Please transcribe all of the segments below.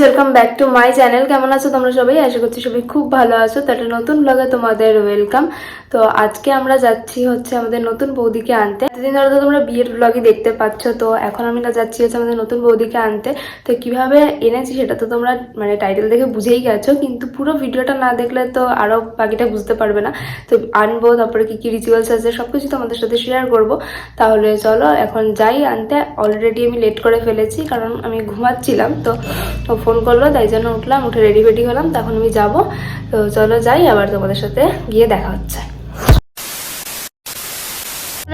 Welcome back to my channel কেমন আছো তোমরা সবাই? আশা করছি সবাই খুব ভালো আছো। তো একটা নতুন ব্লগে তোমাদের ওয়েলকাম তো আজকে আমরা যাচ্ছি হচ্ছে আমাদের নতুন বৌদিকে আনতে। এতদিন ধরে তো তোমরা বিয়ের ব্লগই দেখতে পাচ্ছ, তো এখন আমি না যাচ্ছি হচ্ছে আমাদের নতুন বৌদিকে আনতে। তো কীভাবে এনেছি সেটা তো তোমরা মানে টাইটেল দেখে বুঝেই গেছো, কিন্তু পুরো ভিডিওটা না দেখলে তো আরও বাকিটা বুঝতে পারবে না। তো আনব, তারপরে কি কি রিচুয়ালস আছে সব কিছু তোমাদের সাথে শেয়ার করব। তাহলে চলো, এখন যাই আনতে। অলরেডি আমি লেট করে ফেলেছি, কারণ আমি ঘুমাচ্ছিলাম, তো ফোন করল, তাই জন্য উঠলাম, উঠে রেডি ফেডি হলাম, তখন আমি যাব। তো চলো যাই, আবার তোমাদের সাথে গিয়ে দেখা হচ্ছে।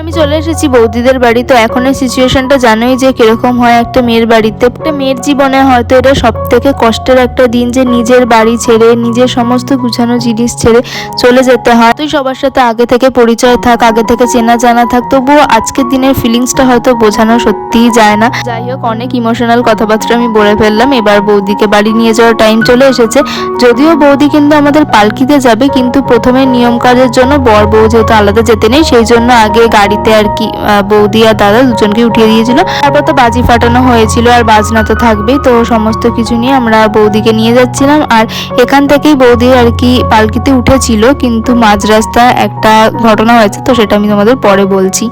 আমি চলে এসেছি বৌদিদের বাড়ি, তো এখন এই সিচুয়েশনটা জানোই যে কীরকম হয় একটা মেয়ের বাড়িতে। একটা মেয়ের জীবনে হয়তো এটা সব থেকে কষ্টের একটা দিন যে নিজের বাড়ি ছেড়ে, নিজের সমস্ত গুছানো জিনিস ছেড়ে চলে যেতে হয়। তুই সবার সাথে আগে থেকে পরিচয় থাক, আগে থেকে চেনা জানা থাক, তবুও আজকের দিনের ফিলিংসটা হয়তো বোঝানো সত্যিই যায় না। যাই হোক, অনেক ইমোশনাল কথাবার্তা আমি বলে ফেললাম। এবার বৌদিকে বাড়ি নিয়ে যাওয়ার টাইম চলে এসেছে। যদিও বৌদি কিন্তু আমাদের পালকিতে যাবে, কিন্তু প্রথমে নিয়ম কাজের জন্য বর বউ যেহেতু আলাদা যেতে নেই, সেই জন্য আগে গাড়িতে আর কি বৌদি আর দাদা দুজনকে উঠিয়ে দিয়েছিল। তারপর তো বাজি ফাটানো হয়েছিল আর বাজনা তো থাকবেই, তো সমস্ত কিছু নিয়ে আমরা বৌদিকে নিয়ে যাচ্ছিলাম। আর এখান থেকেই বৌদি আর কি পালকিতে উঠেছিল, কিন্তু মাঝ রাস্তায় একটা ঘটনা হয়েছে, তো সেটা আমি তোমাদের পরে বলছি।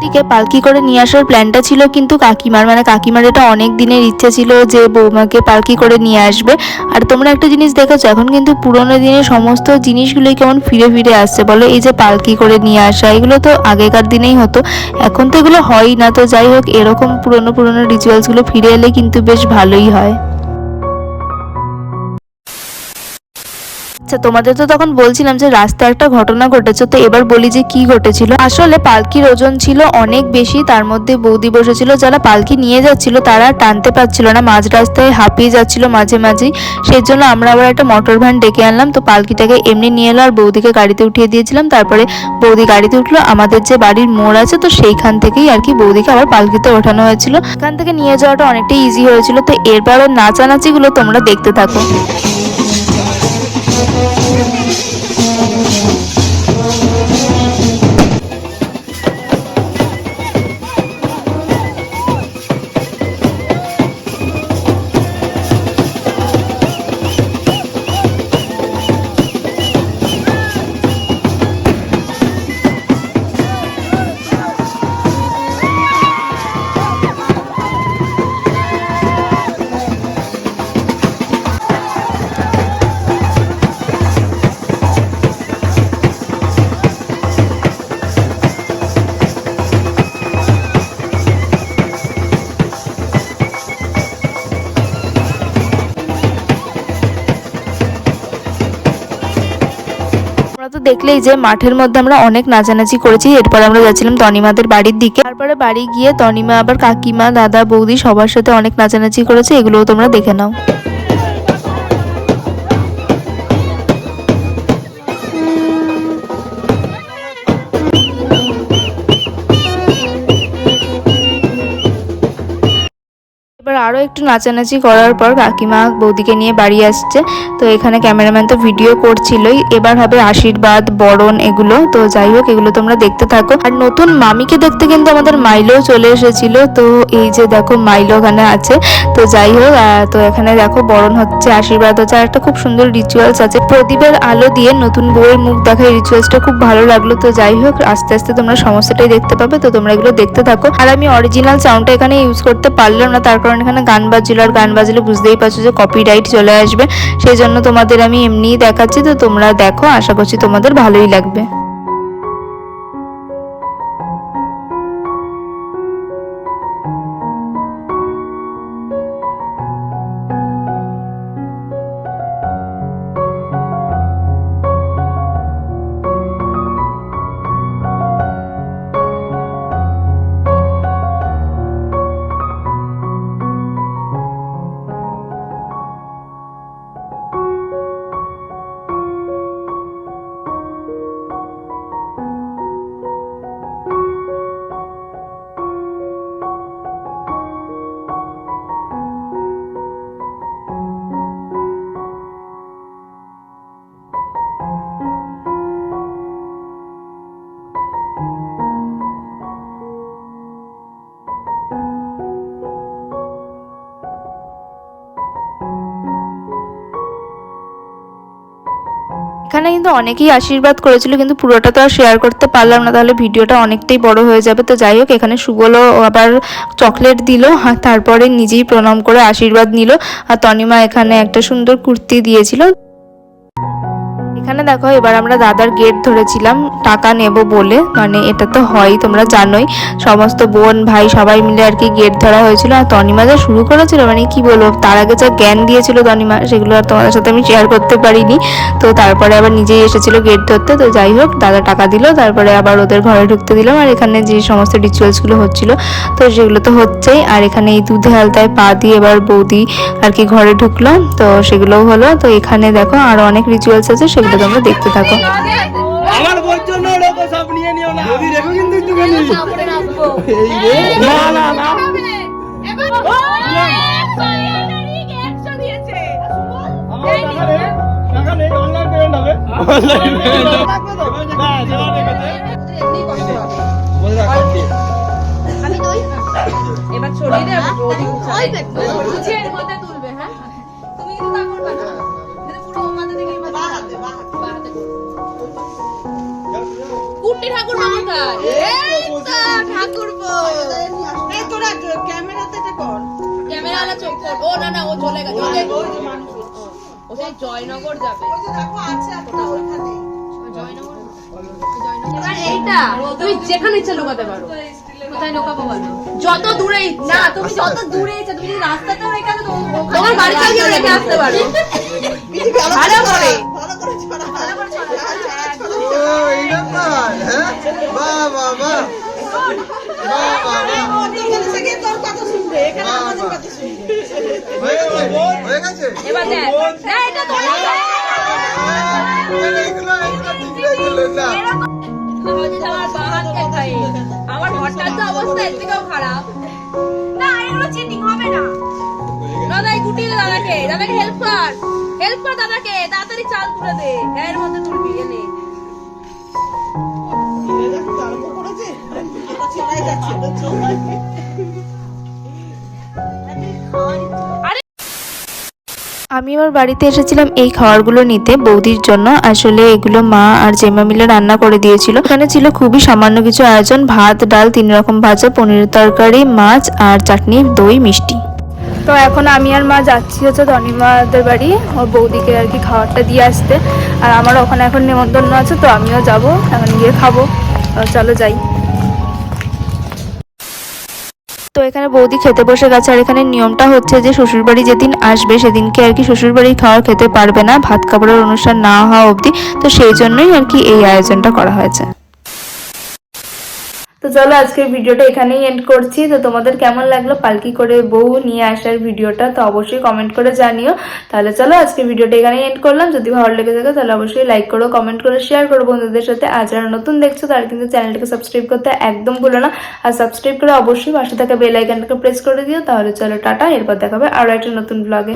বৌদিকে পালকি করে নিয়ে আসার প্ল্যানটা ছিল কিন্তু কাকিমার মানে কাকিমার এটা অনেক দিনের ইচ্ছে ছিল যে বৌমাকে পালকি করে নিয়ে আসবে। আর তোমরা একটা জিনিস দেখেছ, এখন কিন্তু পুরোনো দিনের সমস্ত জিনিসগুলোই কেমন ফিরে ফিরে আসছে বলো? এই যে পালকি করে নিয়ে আসা, এগুলো তো আগেকার দিনেই হতো। এখন তো এগুলো হয়ই না, তো যাই হোক, এরকম পুরনো পুরনো রিচুয়ালসগুলো ফিরে এলে কিন্তু বেশ ভালোই হয়। আচ্ছা তোমাদের তো তখন বলছিলাম যে রাস্তায় একটা ঘটনা ঘটেছে, তো এবার বলি যে কি ঘটেছিল। আসলে পালকির ওজন ছিল অনেক বেশি, তার মধ্যে বৌদি বসেছিল, যারা পালকি নিয়ে যাচ্ছিল তারা টানতে পারছিল না, মাঝ রাস্তায় হাঁপিয়ে যাচ্ছিল মাঝে মাঝেই। সেই জন্য আমরা আবার একটা মোটর ভ্যান ডেকে আনলাম, তো পালকিটাকে এমনি নিয়ে এলো আর বৌদিকে গাড়িতে উঠিয়ে দিয়েছিলাম। তারপরে বৌদি গাড়িতে উঠল, আমাদের যে বাড়ির মোড় আছে, তো সেইখান থেকেই আর কি বৌদিকে আবার পালকিতে ওঠানো হয়েছিল। এখান থেকে নিয়ে যাওয়াটা অনেকটাই ইজি হয়েছিল, তো এরপরে নাচানাচিগুলো তোমরা দেখতে থাকো। তো দেখলেই যে মাঠের মধ্যে আমরা অনেক নাচানাচি করেছি। এরপর আমরা যাচ্ছিলাম তনিমাদের বাড়ির দিকে। তারপরে বাড়ি গিয়ে তনিমা আবার কাকিমা, দাদা, বৌদি সবার সাথে অনেক নাচানাচি করেছে। এগুলোও তোমরা দেখে নাও। আরও একটু নাচানাচি করার পর কাকিমা বৌদিকে নিয়ে বাড়ি আসছে। তো এখানে ক্যামেরাম্যান তো ভিডিও করছিলই। এবার হবে আশীর্বাদ, বরণ এগুলো। তো যাই হোক, এগুলো তোমরা দেখতে থাকো। আর নতুন মামিকে দেখতে কিন্তু আমাদের মাইলো চলে এসেছিল। তো এই যে দেখো মাইলো ওখানে আছে। তো যাই হোক তো এখানে দেখো বরণ হচ্ছে, আশীর্বাদ হচ্ছে। আর একটা খুব সুন্দর রিচুয়ালস আছে। প্রদীপের আলো দিয়ে নতুন বউয়ের মুখ দেখা এই রিচুয়ালসটা খুব ভালো লাগল। তো যাই হোক, আস্তে আস্তে তোমরা সমস্যাটাই দেখতে পাবে। তো তোমরা এগুলো দেখতে থাকো। আর আমি অরিজিনাল সাউন্ডটা এখানে ইউজ করতে পারলাম না। তার কারণ এখানে গান বাজলো আর গান বাজলে বুঝতেই পারছ যে কপিরাইট চলে আসবে। সেই জন্য তোমাদের আমি এমনিই দেখাচ্ছি, তো তোমরা দেখো, আশা করছি তোমাদের ভালোই লাগবে। কিন্তু অনেকেই আশীর্বাদ করেছিল, কিন্তু পুরোটা তো আর শেয়ার করতে পারলাম না। তাহলে ভিডিওটা অনেকটাই বড় হয়ে যাবে। তো যাই হোক, এখানে সুগলও আবার চকলেট দিল তারপরে নিজেই প্রণাম করে আশীর্বাদ নিল। আর তনিমা এখানে একটা সুন্দর কুর্তি দিয়েছিল। এখানে দেখো, এবার আমরা দাদার গেট ধরেছিলাম, টাকা নেব বলে। মানে এটা তো হয় তোমরা জানোই। সমস্ত বোন, ভাই, সবাই মিলে আর কি গেট ধরা হয়েছিল। আর তনিমা যা শুরু করেছিল মানে কি বলব, তার আগে যা জ্ঞান দিয়েছিল তনিমা, সেগুলো আর তোমাদের সাথে আমি শেয়ার করতে পারিনি। তো তারপরে আবার নিজেই এসেছিল গেট ধরতে। তো যাই হোক, দাদা টাকা দিল, তারপরে আবার ওদের ঘরে ঢুকতে দিলাম। আর এখানে যে সমস্ত রিচুয়ালসগুলো হচ্ছিল, তো সেগুলো তো হচ্ছেই। আর এখানে এই দুধে আলতায় পা দিয়ে এবার বৌদি আর কি ঘরে ঢুকলো। তো সেগুলোও হলো। তো এখানে দেখো, আরও অনেক রিচুয়ালস আছে, সেগুলো তোমরা দেখতে থাকো। আমার বইয়ের জন্য এরকম সব নিয়ে নিও না। যদি রেখো কিন্তু একটুখানি এই রে না না না। আমার টাকা নেই। টাকা নেই অনলাইন পেমেন্ট কুট্টি ঠাকুর মামাটা এই তো ঠাকুর এই তোরা ক্যামেরাতে এটা কর। ক্যামেরাওয়ালা চোখ কর ও না না ও চলে গেছে। ওই যে ও সেই জয়নগর যাবে। জয়নগর? এবার এইটা তুমি যেখানে ইচ্ছা লুকাতে পারো। কোথায় লুকাবো বলো? যত দূরে না তুমি যত দূরে ইচ্ছা তুমি যদি রাস্তাতে রেখে তো তোমার বাড়িতে গিয়ে রেখে আসতে পারো। ভালো করে। এগুলো এগুলো ঠিক রেখেছিল না আমার ঘরটার অবস্থা এর থেকেও খারাপ না এগুলো চিটিং হবে দাদা এই দাদাকে দাদাকে হেল্প কর হেল্প কর দাদাকে তাড়াতাড়ি চাল তুলে দে গায়ের মধ্যে আমি আমার বাড়িতে এসেছিলাম এই খাবারগুলো নিতে বৌদির জন্য। আসলে এগুলো মা আর জেমা মিলে রান্না করে দিয়েছিল। এখানে ছিল খুবই সামান্য কিছু আয়োজন, ভাত, ডাল, তিন রকম ভাজা পনির তরকারি, মাছ আর চাটনি, দই, মিষ্টি। তো এখন আমি আর মা যাচ্ছি হচ্ছে তনিমাদের বাড়ি, ওর বৌদিকে আর কি খাবারটা দিয়ে আসতে। আর আমার ওখানে এখন নেমন্তন্ন আছে, তো আমিও যাব, এখন গিয়ে খাব। চলো যাই। তো এখানে বৌদি খেতে বসে গেছে, আর এখানে নিয়মটা হচ্ছে যে শ্বশুরবাড়ি যেদিন আসবে সেদিনকে আর কি শ্বশুরবাড়ির খাওয়া খেতে পারবে না, ভাত খাবারের অনুষ্ঠান না হওয়া অবধি। তো সেই জন্যই আর কি এই আয়োজনটা করা হয়েছে। তো চলো আজকের ভিডিওটা এখানেই এন্ড করছি। তো তোমাদের কেমন লাগল পালকি করে বউ নিয়ে আসার ভিডিওটা, তো অবশ্যই কমেন্ট করে জানিও। তাহলে চলো আজকের ভিডিওটা এখানেই এন্ড করলাম। যদি ভালো লেগে থাকে তাহলে অবশ্যই লাইক করো কমেন্ট করো শেয়ার করো বন্ধুদের সাথে। আর যারা নতুন দেখছ তারা কিন্তু চ্যানেলটাকে সাবস্ক্রাইব করতে একদম ভুলো না। আর সাবস্ক্রাইব করে অবশ্যই পাশে থাকা বেল আইকনটাকে প্রেস করে দিও। তাহলে চলো টাটা, এরপর দেখাবে আরও একটা নতুন ব্লগে